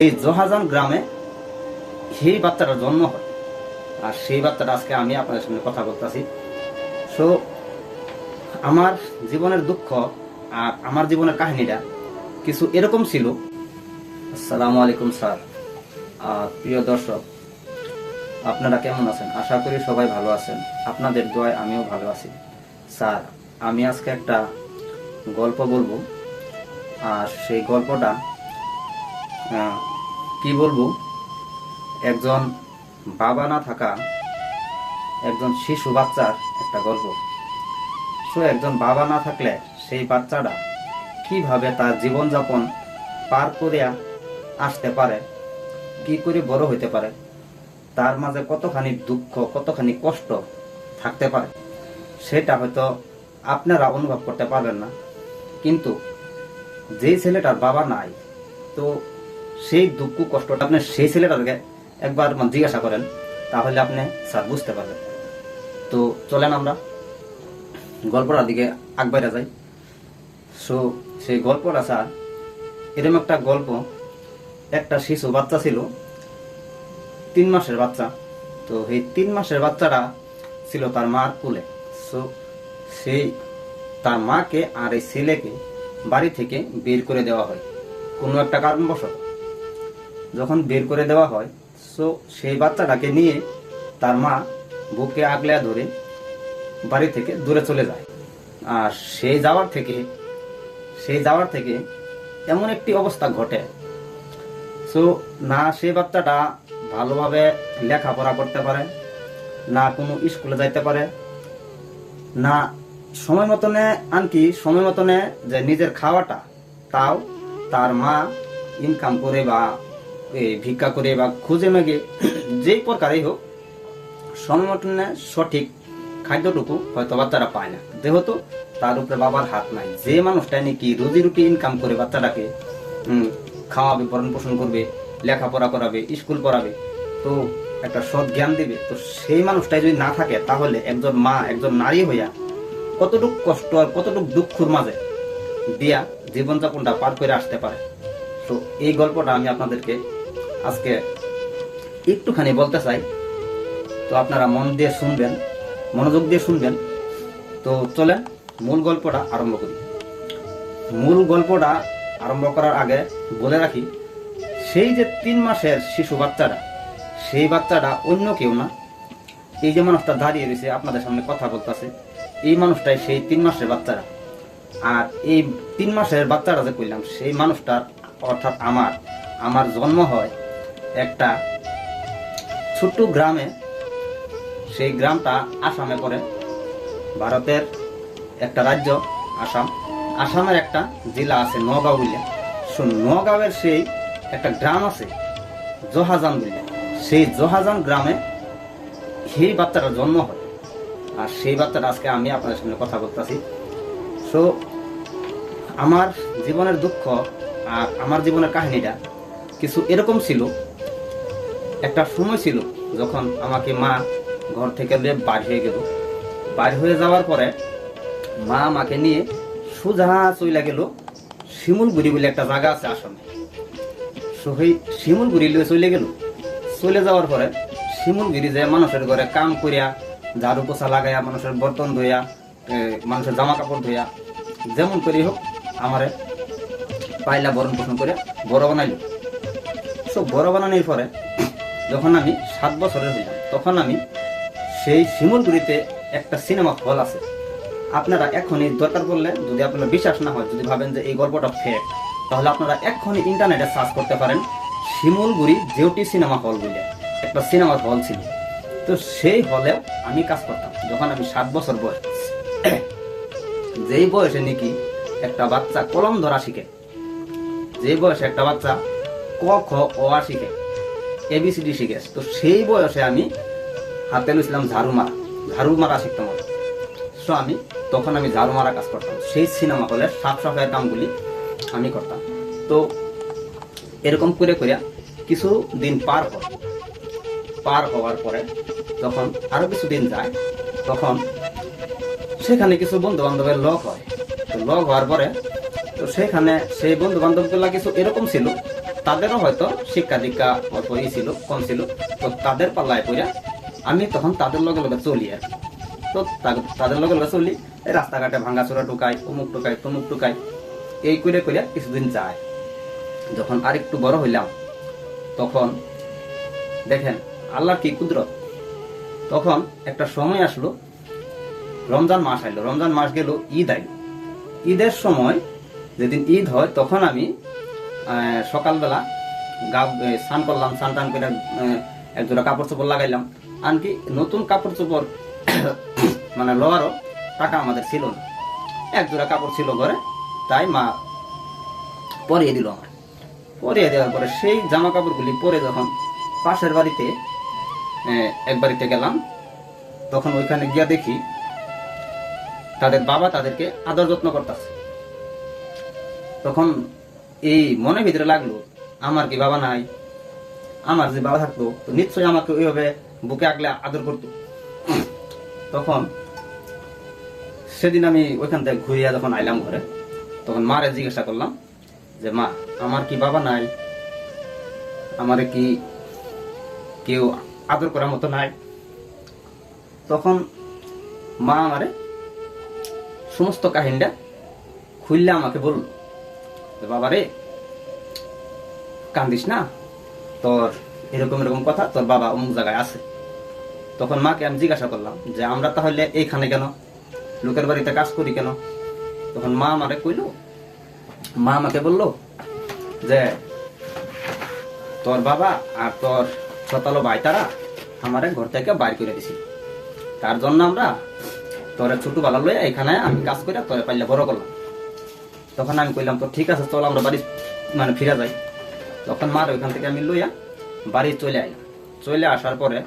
এই জহাজান গ্রামে সেই বাচ্চাটার জন্ম হয়। আর সেই বাচ্চাটা আজকে আমি আপনাদের সামনে কথা বলতেছি। সো আমার জীবনের দুঃখ আর আমার জীবনের কাহিনীটা কিছু এরকম ছিল। আসসালামু আলাইকুম, স্যার। আর প্রিয় দর্শক, আপনারা কেমন আছেন? আশা করি সবাই ভালো আছেন। আপনাদের দোয়ায় আমিও ভালো আছি। স্যার, আমি আজকে একটা গল্প বলব। আর সেই গল্পটা কি বলব? একজন বাবা না থাকা, একজন শিশু বাচ্চার একটা গল্প। সো একজন বাবা না থাকলে সেই বাচ্চাটা কীভাবে তার জীবনযাপন পার করিয়া আসতে পারে? কি করে বড় হইতে পারে? তার মাঝে কতখানি দুঃখ, কতখানি কষ্ট থাকতে পারে? সেটা হয়তো আপনারা অনুভব করতে পারবেন না। কিন্তু যেই ছেলেটার বাবা নাই, তো সেই দুঃখ কষ্টটা আপনি সেই ছেলেটাকে একবার মানে জিজ্ঞাসা করেন, তাহলে আপনি স্যার বুঝতে পারবেন। তো চলেন আমরা গল্পটার দিকে আগবাইরা যাই। সো সেই গল্পটা স্যার এরকম একটা গল্প, একটা শিশু বাচ্চা ছিল, তিন মাসের বাচ্চা। তো এই তিন মাসের বাচ্চাটা ছিল তার মার কুলে। সো সেই তার মাকে আর এই ছেলেকে বাড়ি থেকে বের করে দেওয়া হয়। কোনো একটা কারণবশত। যখন বের করে দেওয়া হয় সো সেই বাচ্চাটাকে নিয়ে তার মা বুকে আগলে ধরে বাড়ি থেকে দূরে চলে যায়। আর সেই যাওয়ার থেকে, সেই যাওয়ার থেকে এমন একটি অবস্থা ঘটে। সো না সেই বাচ্চাটা ভালোভাবে লেখাপড়া করতে পারে, না কোনো স্কুলে যাইতে পারে, না সময় মতনে, আনকি সময় মতনে যে নিজের খাওয়াটা, তাও তার মা ইনকাম করে বা ভিক্ষা করে বা খুঁজে মেগে, যেই প্রকারেই হোক মতনে সঠিক খাদ্যটুকু হয়তো বাচ্চারা পায় না। যেহেতু তার উপরে বাবার হাত নাই। যে মানুষটা নাকি রুজি রুটি ইনকাম করে বাচ্চাটাকে খাওয়াবে, ভরণ পোষণ করবে, লেখাপড়া করাবে, স্কুল পড়াবে, তো একটা সৎ জ্ঞান দিবে, তো সেই মানুষটাই যদি না থাকে, তাহলে একজন মা, একজন নারী হইয়া কতটুক কষ্ট আর কতটুক দুঃখের মাঝে দিয়া জীবনযাপনটা পার করে আসতে পারে। তো এই গল্পটা আমি আপনাদেরকে আজকে একটুখানি বলতে চাই। তো আপনারা মন দিয়ে শুনবেন, মনোযোগ দিয়ে শুনবেন। তো চলেন, মূল গল্পটা আরম্ভ করি। মূল গল্পটা আরম্ভ করার আগে বলে রাখি, সেই যে তিন মাসের শিশু বাচ্চাটা, সেই বাচ্চাটা অন্য কেউ না। এই যে মানুষটা দাঁড়িয়ে রয়েছে, আপনাদের সামনে কথা বলতেছে, এই মানুষটাই সেই তিন মাসের বাচ্চারা আর এই তিন মাসের বাচ্চারা যে কইলাম, সেই মানুষটার অর্থাৎ আমার আমার জন্ম হয় একটা ছোট্ট গ্রামে, সেই গ্রামটা আসামে পড়ে। ভারতের একটা রাজ্য, আসাম। আসামের একটা জেলা আছে নগাঁও বলে। সো নগাঁওয়ের সেই একটা গ্রাম আছে, জহাজান বলে। সেই জহাজান গ্রামে সেই বাচ্চাটার জন্ম হয়। আর সেই বাচ্চাটা আজকে আমি আপনাদের সামনে কথা বলতেছি। সো আমার জীবনের দুঃখ আর আমার জীবনের কাহিনীটা কিছু এরকম ছিল একটা সময় ছিল যখন আমাকে মা ঘর থেকে বাড়ি হয়ে গেল। বাড়ি হয়ে যাওয়ার পরে মা আমাকে নিয়ে সোজা চইলা গেল শিমুলগুড়ি বলে একটা জায়গা আছে আসামে সো সেই শিমুলগুড়ি লিয়ে চলে গেল। চলে যাওয়ার পরে শিমুলগিরি যে মানুষের ঘরে কাম করিয়া, ঝাড়ু পোছা লাগাইয়া, মানুষের বর্তন ধুইয়া মানুষের জামা কাপড় ধুইয়া, যেমন করি হোক আমারে পাইলা বরণ পোষণ করে বড় বানাইলো। সো বড় বানানোর পরে যখন আমি সাত বছরের হইলাম, তখন আমি সেই শিমুলগুড়িতে একটা সিনেমা হল আছে। আপনারা এখনই দরকার পড়লে যদি আপনার বিশ্বাস না হয়, যদি ভাবেন যে এই গল্পটা ফেক তাহলে আপনারা এখনই ইন্টারনেটে সার্চ করতে পারেন শিমুলগুড়ি জেউটি সিনেমা হল বলে। একটা সিনেমা হল ছিল। তো সেই হলে আমি কাজ করতাম। যখন আমি সাত বছর বয়স, যেই বয়সে নাকি একটা বাচ্চা কলম ধরা শিখে যে বয়সে একটা বাচ্চা ক, খ, অ শিখে এবিসিডি শিখে তো সেই বয়সে আমি হাতে লইছিলাম ঝাড়ু মারা। ঝাড়ু মারা শিখতাম। সো আমি তখন আমি ঝাড়ু মারা কাজ করতাম। সেই সিনেমা হলে সাফ সাফাইয়ের কামগুলি আমি করতাম। তো এরকম করে করে কিছু দিন পার হয় পার হওয়ার পরে যখন আরও কিছু দিন যায়, তখন সেখানে কিছু বন্ধু বান্ধবের লগ হয়। তো লগ হওয়ার পরে তো সেখানে সেই বন্ধু বান্ধবগুলা কিছু এরকম ছিল তাদেরও হয়তো শিক্ষা দীক্ষা অল্প ই ছিল, কম ছিল। তো তাদের পাল্লায় পড়া আমি তখন তাদের লগে লগে চলি আর তো তাদের লগে লগে চলি, এই রাস্তাঘাটে ভাঙ্গাচোরা ঢুকাই, অমুক ঢুকাই, তমুক ঢুকাই, এই করে করে কিছুদিন যায়। যখন আর একটু বড় হইলাম, তখন দেখেন আল্লাহর কি কুদরত। তখন একটা সময় আসলো, রমজান মাস আইলো। রমজান মাস গেল ঈদ আইলো। ঈদের সময় যেদিন ঈদ হয়, তখন আমি সকালবেলা গা স্নান করলাম স্নান টান করে আহ, এক জোড়া কাপড় চোপড় লাগাইলাম। আনকি নতুন কাপড় চোপড় মানে লওয়ারও টাকা আমাদের ছিল না। এক জোড়া কাপড় ছিল ঘরে তাই মা পরিয়ে দিল আমার। পরিয়ে দেওয়ার পরে সেই জামা কাপড়গুলি পরে যখন পাশের বাড়িতে এক বাড়িতে গেলাম তখন ওইখানে গিয়া দেখি তাদের বাবা তাদেরকে আদর যত্ন করতেছে। তখন এই মনের ভিতরে লাগল, আমার কি বাবা নাই? আমার যে বাবা থাকতো, তো নিশ্চয়ই আমাকে ওইভাবে বুকে আগলে আদর করতো। তখন সেদিন আমি ওইখান থেকে ঘুরিয়া যখন আইলাম ঘরে, তখন মারে জিজ্ঞাসা করলাম যে, মা, আমার কি বাবা নাই? আমারে কি কেউ আদর করার মতো নাই? তখন মা আমারে সমস্ত কাহিনীটা খুললে আমাকে বলল। বাবা রে, কান্দিস না? তোর এরকম এরকম কথা তোর বাবা অমুক জায়গায় আছে। তখন মাকে আমি জিজ্ঞাসা করলাম যে, আমরা তাহলে এইখানে কেন? লোকের বাড়িতে কাজ করি কেন? তখন মা আমারে কইল, মা আমাকে বলল যে, তোর বাবা আর তোর সতালো ভাই তারা আমারে ঘর থেকে বাইর করে দিছিল। তার জন্য আমরা তোর ছোটবেলা লইয়া এখানে আমি কাজ করে তোর পাইলে বড় করলাম। তখন আমি কইলাম, তো ঠিক আছে, চল আমরা বাড়ি মানে ফিরে যাই। তখন মার ওইখান থেকে আমি লইয়া বাড়ি চলে আইলাম। চলে আসার পরে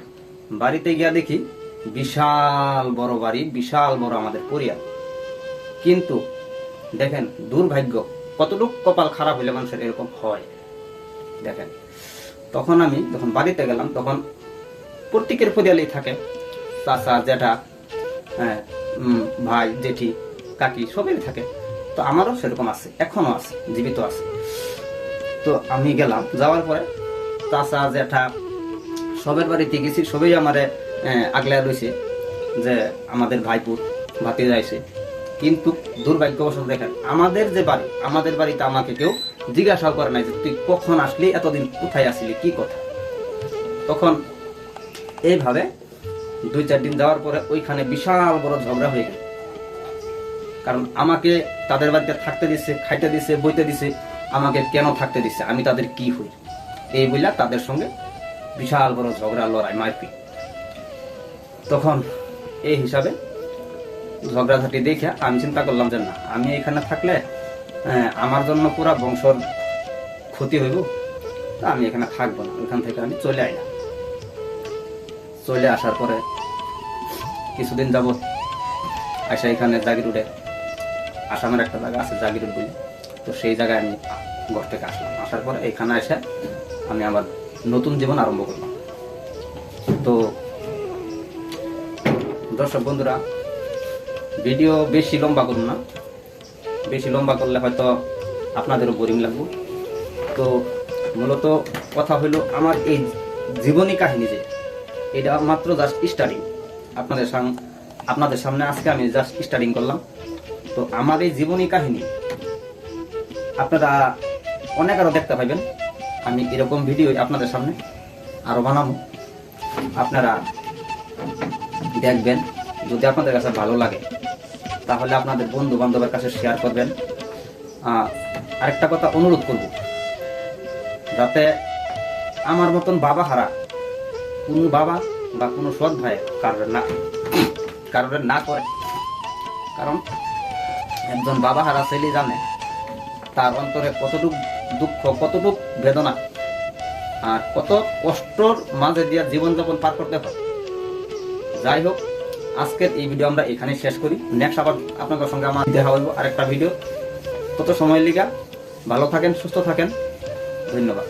বাড়িতে গিয়া দেখি বিশাল বড় বাড়ি, বিশাল বড় আমাদের পরিবার কিন্তু দেখেন, দুর্ভাগ্য, কতটুকু কপাল খারাপ হইলে মানুষের এরকম হয়। দেখেন, তখন আমি যখন বাড়িতে গেলাম, তখন প্রত্যেকের পরিয়ালেই থাকে। চাচা, জেঠা হ্যাঁ ভাই, জেঠি, কাকি, সবাই থাকে। তো আমারও সেরকম আছে এখনও আছে, জীবিত আছে। তো আমি গেলাম, যাওয়ার পরে চাচা জেঠা সবের বাড়িতে গেছি, সবাই আমারে আগলে রয়েছে যে আমাদের ভাইপুর ভাতি যাইছে কিন্তু দুর্ভাগ্যবশত দেখেন, আমাদের যে বাড়ি, আমাদের বাড়িতে আমাকে কেউ জিজ্ঞাসাও করে নাই যে, তুই কখন আসলি? এতদিন কোথায় আসলি? কি কথা? তখন এইভাবে দুই চার দিন যাওয়ার পরে ওইখানে বিশাল বড় ঝগড়া হয়ে গেল। কারণ আমাকে তাদের বাড়িতে থাকতে দিছে খাইতে দিছে বইতে দিছে আমাকে কেন থাকতে দিছে? আমি তাদের কি হই? এই বইলা তাদের সঙ্গে বিশাল বড় ঝগড়া লড়াই মারপিট। তখন এই হিসাবে ঝগড়াঝাটি দেখে আমি চিন্তা করলাম যে না আমি এখানে থাকলে আহ, আমার জন্য পুরা বংশর ক্ষতি হইব। তা আমি এখানে থাকব না ওইখান থেকে আমি চলে আইলাম। চলে আসার পরে কিছুদিন যাবত আসা এখানে জাগিরুডে আসামের একটা জায়গা আছে জাগিরুড বলে। তো সেই জায়গায় আমি ঘর থেকে আসলাম। আসার পর এখানে এসে আমি আবার নতুন জীবন আরম্ভ করলাম। তো দর্শক বন্ধুরা, ভিডিও বেশি লম্বা করুন না। বেশি লম্বা করলে হয়তো আপনাদেরও বোরিং লাগবে। তো মূলত কথা হলো আমার এই জীবনী কাহিনী যে, এটা মাত্র জাস্ট স্টার্টিং আপনাদের আপনাদের সামনে আজকে আমি জাস্ট স্টার্টিং করলাম। তো আমার এই জীবনী কাহিনী আপনারা অনেক আরও দেখতে পাইবেন। আমি এরকম ভিডিও আপনাদের সামনে আরও বানাবো। আপনারা দেখবেন, যদি আপনাদের কাছে ভালো লাগে, তাহলে আপনাদের বন্ধু বান্ধবের কাছে শেয়ার করবেন। আরেকটা কথা অনুরোধ করব, যাতে আমার মতন বাবা হারা কোনো বাবা বা কোনো সৎ ভাই কারোর না কারোর না করে। কারণ একজন বাবা হারা ছেলে জানে, তার অন্তরে কতটুক দুঃখ, কতটুক বেদনা, আর কত কষ্টর মাঝে দিয়ে জীবনযাপন পার করতে হয়। যাই হোক, আজকের এই ভিডিও আমরা এখানে শেষ করি। নেক্সট আবার আপনাদের সঙ্গে আমার দেখা হইব আরেকটা ভিডিও তত সময় লিগা, ভালো থাকেন, সুস্থ থাকেন। ধন্যবাদ।